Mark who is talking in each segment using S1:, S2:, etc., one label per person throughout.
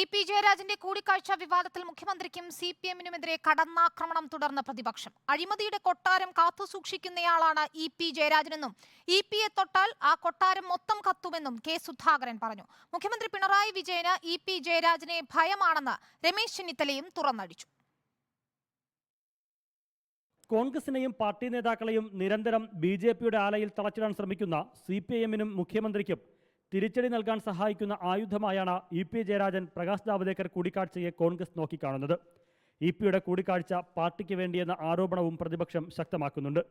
S1: E P ജയരാജന്റെ കൂടിക്കാഴ്ച വിവാദത്തിൽ മുഖ്യമന്ത്രിക്കും സി പി എമ്മിനുമെതിരെ കടന്നാക്രമണം തുടർന്ന പ്രതിപക്ഷം. അഴിമതിയുടെ കൊട്ടാരം കാത്തുസൂക്ഷിക്കുന്നയാളാണ് ഇ പി ജയരാജനെന്നും ഇ പിയെ തൊട്ടാൽ ആ കൊട്ടാരം മൊത്തം കത്തുമെന്നും കെ സുധാകരൻ പറഞ്ഞു. മുഖ്യമന്ത്രി പിണറായി വിജയന് ഇ പി ജയരാജനെ ഭയമാണെന്ന് രമേശ് ചെന്നിത്തലയും തുറന്നടിച്ചു.
S2: കോൺഗ്രസിനെയും പാർട്ടി നേതാക്കളെയും നിരന്തരം ബി ജെ പിയുടെ ആലയിൽ തളച്ചിടാൻ ശ്രമിക്കുന്ന സി പി ഐ എമ്മിനും മുഖ്യമന്ത്രിക്കും തിരിച്ചടി നൽകാൻ സഹായിക്കുന്ന ആയുധമായാണ് ഇ പി ജയരാജൻ പ്രകാശ് ജാവദേക്കർ കൂടിക്കാഴ്ചയെ കോൺഗ്രസ് നോക്കിക്കാണുന്നത്. ഇ പിയുടെ കൂടിക്കാഴ്ച പാർട്ടിക്ക് വേണ്ടിയെന്ന ആരോപണവും പ്രതിപക്ഷം ശക്തമാക്കുന്നുണ്ട്.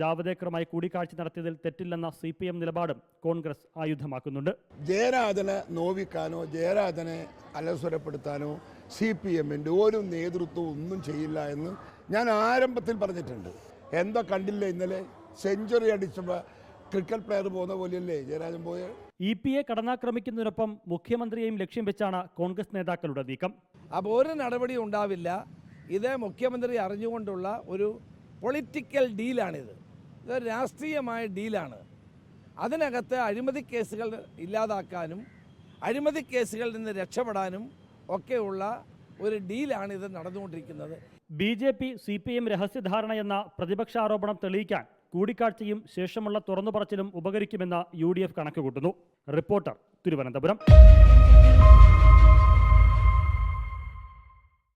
S2: ജാവദേക്കറുമായി കൂടിക്കാഴ്ച നടത്തിയതിൽ തെറ്റില്ലെന്ന സി പി എം നിലപാടും കോൺഗ്രസ് ആയുധമാക്കുന്നുണ്ട്.
S3: ജയരാജനെ നോവിക്കാനോ ജയരാജനെ അലസ്വരപ്പെടുത്താനോ സി പി എമ്മിന്റെ ഒരു നേതൃത്വം ഒന്നും ചെയ്യില്ല എന്ന് ഞാൻ ആരംഭത്തിൽ പറഞ്ഞിട്ടുണ്ട്. എന്താ കണ്ടില്ല ഇന്നലെ? സെഞ്ചുറി അടിച്ചപ്പോൾ ക്രിക്കറ്റ് പ്ലെയർ പോകുന്ന പോലെയല്ലേ? ജയരാജൻ പോയ
S2: ഇ പിയെ കടന്നാക്രമിക്കുന്നതിനൊപ്പം മുഖ്യമന്ത്രിയെയും ലക്ഷ്യം വെച്ചാണ് കോൺഗ്രസ് നേതാക്കളുടെ നീക്കം.
S4: അപ്പോൾ ഒരു നടപടി ഉണ്ടാവില്ല. ഇത് മുഖ്യമന്ത്രി അറിഞ്ഞുകൊണ്ടുള്ള ഒരു പൊളിറ്റിക്കൽ ഡീലാണിത് ഇതൊരു രാഷ്ട്രീയമായ ഡീലാണ് അതിനകത്ത് അഴിമതി കേസുകൾ ഇല്ലാതാക്കാനും അഴിമതി കേസുകളിൽ നിന്ന് രക്ഷപ്പെടാനും ഒക്കെയുള്ള ഒരു ഡീലാണ് ഇത് നടന്നുകൊണ്ടിരിക്കുന്നത്.
S2: B J P C P M രഹസ്യധാരണയെന്ന പ്രതിപക്ഷാരോപണം തെളിയിക്കാൻ കൂടിക്കാഴ്ചയും ശേഷമുള്ള തുറന്നുപറച്ചിലും ഉപകരിക്കുമെന്ന് യു ഡി എഫ് കണക്കുകൂട്ടുന്നു. റിപ്പോർട്ടർ തിരുവനന്തപുരം.